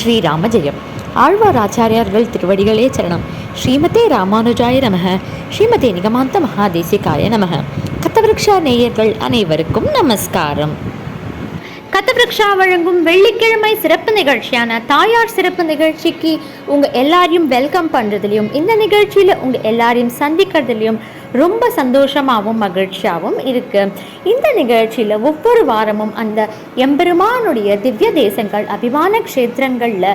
ஸ்ரீராம ஜெயம் ஆழ்வார் ஆச்சாரியார்கள் திருவடிகளே சரணம். ஸ்ரீமதே ராமானுஜாய நமக. ஸ்ரீமதே நிகமாந்த மகாதேசிகாய நமக. கத்தவிருக்ஷா நேயர்கள் அனைவருக்கும் நமஸ்காரம். கதவிருக்ஷா வழங்கும் வெள்ளிக்கிழமை சிறப்பு நிகழ்ச்சியான தாயார் சிறப்பு நிகழ்ச்சிக்கு உங்கள் எல்லாரையும் வெல்கம் பண்ணுறதுலையும் இந்த நிகழ்ச்சியில் உங்கள் எல்லாரையும் சந்திக்கிறதுலையும் ரொம்ப சந்தோஷமாகவும் மகிழ்ச்சியாகவும் இருக்குது இந்த நிகழ்ச்சியில் ஒவ்வொரு வாரமும் அந்த எம்பெருமானுடைய திவ்ய தேசங்கள் அபிமான க்ஷேத்திரங்களில்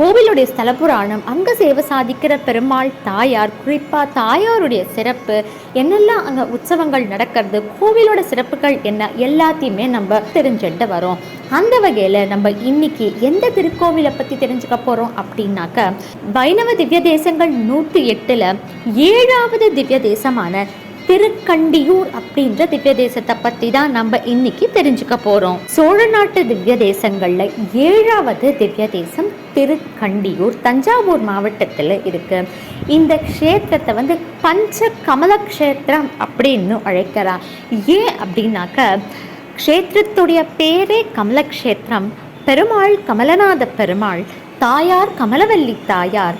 கோவிலுடைய ஸ்தல புராணம் அங்கே சேவை சாதிக்கிற பெருமாள் தாயார் குறிப்பாக தாயாருடைய சிறப்பு என்னெல்லாம் அங்கே உற்சவங்கள் நடக்கிறது கோவிலோட சிறப்புகள் என்ன எல்லாத்தையுமே நம்ம தெரிஞ்சுட்டு வரோம். அந்த வகையில் நம்ம இன்னைக்கு எந்த திருக்கோவிலை பற்றி தெரிஞ்சுக்க போகிறோம் அப்படின்னாக்க வைணவ திவ்ய தேசங்கள் நூற்றி எட்டில் ஏழாவது திவ்ய தேசமான திருக்கண்டியூர் அப்படின்ற திவ்ய தேசத்தை பற்றி தான் நம்ம இன்னைக்கு தெரிஞ்சுக்க போகிறோம் சோழ நாட்டு திவ்ய தேசங்களில் ஏழாவது திவ்ய தேசம் திருக்கண்டியூர் தஞ்சாவூர் மாவட்டத்தில் இருக்கு. இந்த க்ஷேத்திரத்தை வந்து பஞ்ச கமல க்ஷேத்திரம் அப்படின்னு அழைக்கிறார் ஏன் அப்படின்னாக்க க்ஷேத்திரத்துடைய பேரே கமலக்ஷேத்திரம். பெருமாள் கமலநாத பெருமாள் தாயார் கமலவல்லி தாயார்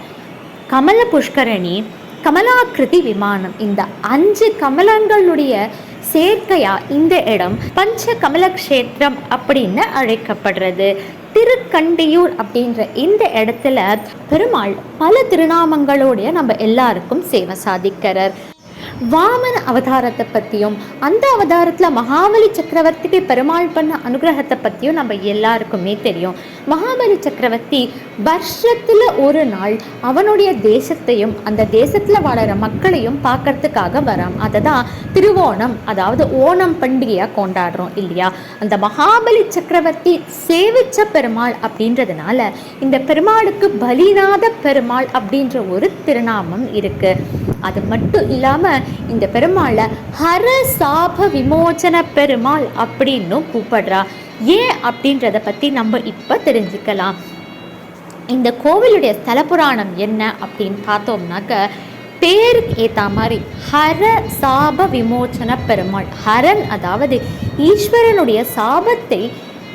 கமல புஷ்கரணி கமலாக்கிருதி விமானம். இந்த அஞ்சு கமலங்களுடைய சேர்க்கையா இந்த இடம்? பஞ்ச கமலக்ஷேத்திரம் அப்படின்னு அழைக்கப்படுறது. திருக்கண்டியூர் அப்படின்ற இந்த இடத்துல பெருமாள் பல திருநாமங்களோடைய நம்ம எல்லாருக்கும் சேவை சாதிக்கிறார். வாமன அவதாரத்தை பற்றியும் அந்த அவதாரத்தில் மகாபலி சக்கரவர்த்திக்கு பெருமாள் பண்ண அனுகிரகத்தை பற்றியும் நம்ம எல்லாருக்குமே தெரியும். மகாபலி சக்கரவர்த்தி வருஷத்தில் ஒரு நாள் அவனுடைய தேசத்தையும் அந்த தேசத்தில் வாழற மக்களையும் பார்க்கறதுக்காக வரான். அதை தான் திருவோணம் அதாவது ஓணம் பண்டிகையாக கொண்டாடுறோம் இல்லையா? அந்த மகாபலி சக்கரவர்த்தி சேவிச்ச பெருமாள் அப்படின்றதுனால இந்த பெருமாளுக்கு பலிநாத பெருமாள் அப்படின்ற ஒரு திருநாமம் இருக்குது அது மட்டும் இல்லாமல் இந்த பெருமாளை ஹர சாப விமோச்சன பெருமாள் அப்படின்னும் கூப்பிடுறா. ஏன் அப்படின்றத பற்றி நம்ம இப்போ தெரிஞ்சுக்கலாம். இந்த கோவிலுடைய ஸ்தல புராணம் என்ன அப்படின்னு பார்த்தோம்னாக்க பேருக்கு ஏற்ற மாதிரி ஹர சாப விமோச்சன பெருமாள் ஹரன் அதாவது ஈஸ்வரனுடைய சாபத்தை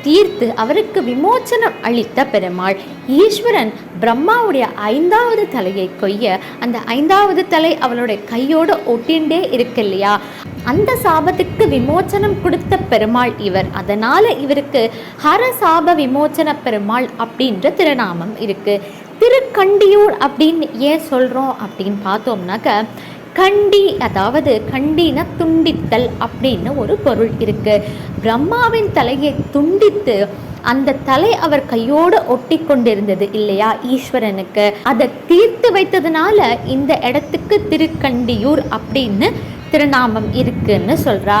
தீர்த்து அவருக்கு விமோச்சனம் அளித்த பெருமாள். ஈஸ்வரன் பிரம்மாவுடைய ஐந்தாவது தலையை கொய்ய அந்த ஐந்தாவது தலை அவளுடைய கையோடு ஒட்டிண்டே இருக்கு இல்லையா அந்த சாபத்துக்கு விமோச்சனம் கொடுத்த பெருமாள் இவர். அதனால இவருக்கு ஹர சாப விமோச்சன பெருமாள் அப்படின்ற திருநாமம் இருக்கு. திருக்கண்டியூர் அப்படின்னு ஏன் சொல்கிறோம் அப்படின்னு பார்த்தோம்னாக்க கண்டி அதாவது கண்டின துண்டித்தல் அப்படின்னு ஒரு பொருள் இருக்கு. பிரம்மாவின் தலையை துண்டித்து அந்த தலை அவர் கையோடு ஒட்டி கொண்டிருந்தது இல்லையா ஈஸ்வரனுக்கு? அதை தீர்த்து வைத்ததுனால இந்த இடத்துக்கு திருக்கண்டியூர் அப்படின்னு திருநாமம் இருக்குன்னு சொல்றா.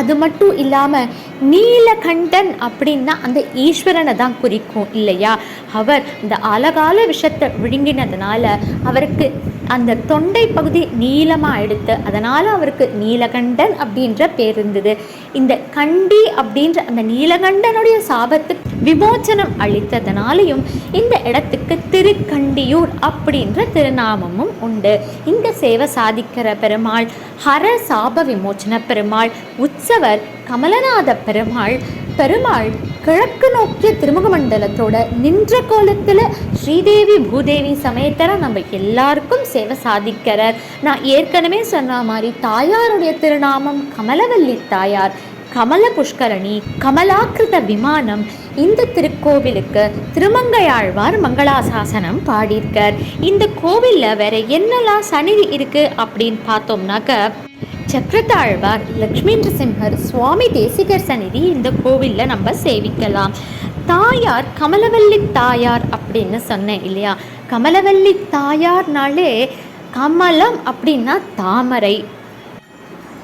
அது மட்டும் இல்லாமல் நீலகண்டன் அப்படின்னா அந்த ஈஸ்வரனை தான் குறிக்கும் இல்லையா? அவர் இந்த அழகால விஷத்தை விழுங்கினதுனால அவருக்கு அந்த தொண்டை பகுதி நீளமாக எடுத்து அதனால் அவருக்கு நீலகண்டன் அப்படின்ற பேர் இருந்தது. இந்த கண்டி அப்படின்ற அந்த நீலகண்டனுடைய சாபத்துக்கு விமோச்சனம் அளித்ததுனாலையும் இந்த இடத்துக்கு திருக்கண்டியூர் அப்படின்ற திருநாமமும் உண்டு. இந்த சேவை சாதிக்கிற பெருமாள் ஹர சாப விமோச்சன பெருமாள் உற்சவர் கமலநாத பெருமாள் பெருமாள் கிழக்கு நோக்கிய திருமுக மண்டலத்தோட நின்ற கோலத்தில் ஸ்ரீதேவி பூதேவி சமயத்தர நம்ம எல்லாருக்கும் சேவை சாதிக்கிறார். நான் ஏற்கனவே சொன்ன மாதிரி தாயாருடைய திருநாமம் கமலவல்லி தாயார் கமல புஷ்கரணி கமலாக்கிருத விமானம் இந்த திருக்கோவிலுக்கு திருமங்கையாழ்வார் மங்களாசாசனம் பாடியிருக்கார். இந்த கோவிலில் வேற என்னெல்லாம் சன்னிதி இருக்கு அப்படின்னு பார்த்தோம்னாக்க சக்கரத்தாழ்வார் லக்ஷ்மி நரசிம்ஹர் சுவாமி தேசிகர் சந்நிதி இந்த கோவிலில் நம்ம சேவிக்கலாம். தாயார் கமலவல்லி தாயார் அப்படின்னு சொன்னேன் இல்லையா? கமலவல்லி தாயார்னாலே கமலம் அப்படின்னா தாமரை.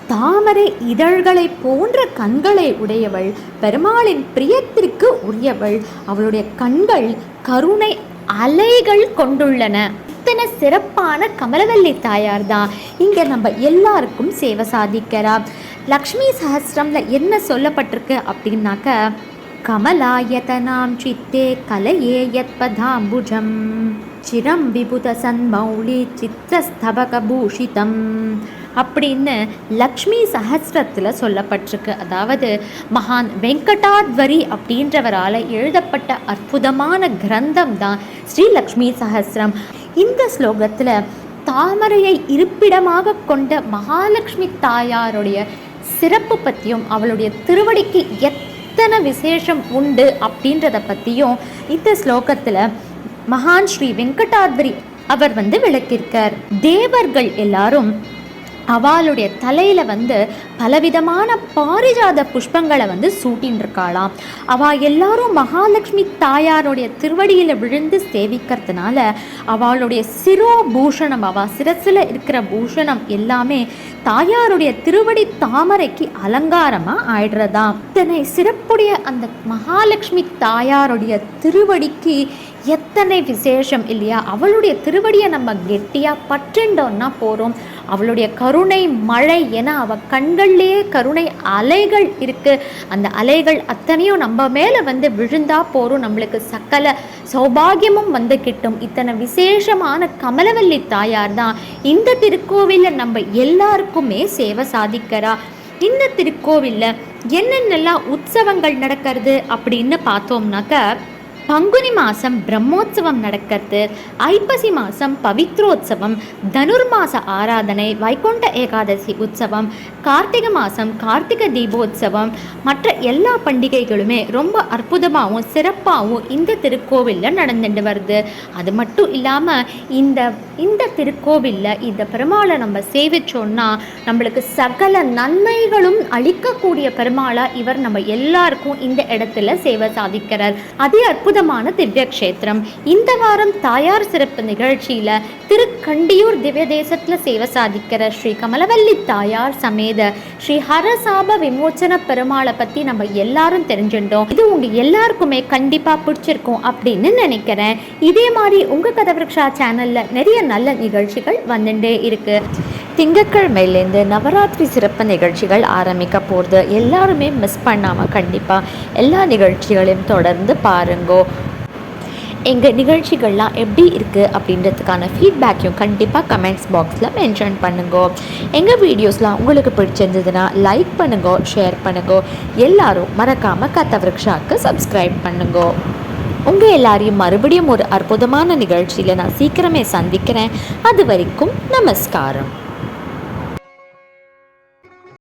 தாமரை இதழ்களை போன்ற கண்களை உடையவள் பெருமாளின் பிரியத்திற்கு உரியவள். அவளுடைய கண்கள் கருணை அலைகள் கொண்டுள்ளன. அத்தனை சிறப்பான கமலவல்லி தாயார் தான். இங்கே நம்ம எல்லாருக்கும் சேவை சாதிக்கிறா. லக்ஷ்மி சஹசிரமில் என்ன சொல்லப்பட்டிருக்கு அப்படின்னாக்க கமலாயதனாம் சித்தே கலையே யத்பதாம்புஜம் சிரம் விபுத சன்மௌலி சித்திரஸ்தபகபூஷிதம் அப்படின்னு லக்ஷ்மி சஹஸ்ரத்தில் சொல்லப்பட்டிருக்கு. அதாவது மகான் வெங்கடாத்வரி அப்படின்றவரால் எழுதப்பட்ட அற்புதமான கிரந்தம் தான் ஸ்ரீ லக்ஷ்மி சஹஸ்ரம் இந்த ஸ்லோகத்தில் தாமரையை இருப்பிடமாக கொண்ட மகாலட்சுமி தாயாருடைய சிறப்பு பற்றியும் அவளுடைய திருவடிக்கு எத்தனை விசேஷம் உண்டு அப்படின்றத பற்றியும் இந்த ஸ்லோகத்தில் மகான் ஸ்ரீ வெங்கடாத்ரி அவர் வந்து விளக்கியிருக்கார். தேவர்கள் எல்லாரும் அவளுடைய தலையில் வந்து பலவிதமான பாரிஜாத புஷ்பங்களை வந்து சூட்டின்னு இருக்காளாம் அவள் எல்லாரும் மகாலட்சுமி தாயாருடைய திருவடியில் விழுந்து சேவிக்கிறதுனால அவளுடைய சிரோ பூஷணம் அவள் சிரசில் இருக்கிற பூஷணம் எல்லாமே தாயாருடைய திருவடி தாமரைக்கு அலங்காரமாக ஆயிடுறதாம். இத்தனை சிறப்புடைய அந்த மகாலட்சுமி தாயாருடைய திருவடிக்கு எத்தனை விசேஷம் இல்லையா? அவளுடைய திருவடியை நம்ம கெட்டியாக பற்றுண்டோன்னா போகிறோம் அவளுடைய கருணை மழை என அவள் கண்கள்லேயே கருணை அலைகள் இருக்குது அந்த அலைகள் அத்தனையும் நம்ம மேலே வந்து விழுந்தா போகிறோம் நம்மளுக்கு சக்கல சௌபாகியமும் வந்து கிட்டும். இத்தனை விசேஷமான கமலவல்லி தாயார் தான். இந்த திருக்கோவிலில் நம்ம எல்லாருக்குமே சேவை சாதிக்கிறா. இந்த திருக்கோவிலில் என்னென்னலாம் உற்சவங்கள் நடக்கிறது அப்படின்னு பார்த்தோம்னாக்க பங்குனி மாதம் பிரம்மோற்சவம் நடக்கிறது. ஐப்பசி மாதம் பவித்ரோத்சவம் தனுர்மாச ஆராதனை வைகுண்ட ஏகாதசி உற்சவம் கார்த்திகை மாதம் கார்த்திகை தீபோத்சவம் மற்ற எல்லா பண்டிகைகளுமே ரொம்ப அற்புதமாகவும் சிறப்பாகவும் இந்த திருக்கோவிலில் நடந்துட்டு வருது. அது மட்டும் இல்லாமல் இந்த இந்த திருக்கோவிலில் இந்த பெருமாளை நம்ம சேவிச்சோன்னா நம்மளுக்கு சகல நன்மைகளும் அளிக்கக்கூடிய பெருமாளா இவர் நம்ம எல்லாருக்கும் இந்த இடத்துல சேவை சாதிக்கிறார். அதே அற்புதமான திவ்ய க்ஷேத்திரம் இந்த வாரம் தாயார் சிறப்பு நிகழ்ச்சியில திருக்கண்டியூர் திவ்ய தேசத்துல சேவை சாதிக்கிற ஸ்ரீ கமலவல்லி தாயார் சமேத ஸ்ரீ ஹரசாப விமோச்சன பெருமாளை பத்தி நம்ம எல்லாரும் தெரிஞ்சுட்டோம் இது உங்க எல்லாருக்குமே கண்டிப்பா பிடிச்சிருக்கும் அப்படின்னு நினைக்கிறேன். இதே மாதிரி உங்க கதவிருக்ஷா சேனல்ல நிறைய நல்ல நிகழ்ச்சிகள் வந்துட்டே இருக்குது திங்கட்கிழமையிலேருந்து நவராத்திரி சிறப்பு நிகழ்ச்சிகள் ஆரம்பிக்க போகிறது எல்லாருமே மிஸ் பண்ணாமல் கண்டிப்பாக எல்லா நிகழ்ச்சிகளையும் தொடர்ந்து பாருங்கோ. எங்கள் நிகழ்ச்சிகள்லாம் எப்படி இருக்குது அப்படின்றதுக்கான ஃபீட்பேக்கையும் கண்டிப்பாக கமெண்ட்ஸ் பாக்ஸில் மென்ஷன் பண்ணுங்க. எங்கள் வீடியோஸ்லாம் உங்களுக்கு பிடிச்சிருந்ததுன்னா லைக் பண்ணுங்க ஷேர் பண்ணுங்க. எல்லாரும் மறக்காமல் கத்தவிருக்ஷாக்கு சப்ஸ்கிரைப் பண்ணுங்க. உங்கள் எல்லாரையும் மறுபடியும் ஒரு அற்புதமான நிகழ்ச்சியில் நான் சீக்கிரமே சந்திக்கிறேன். அது வரைக்கும் நமஸ்காரம்.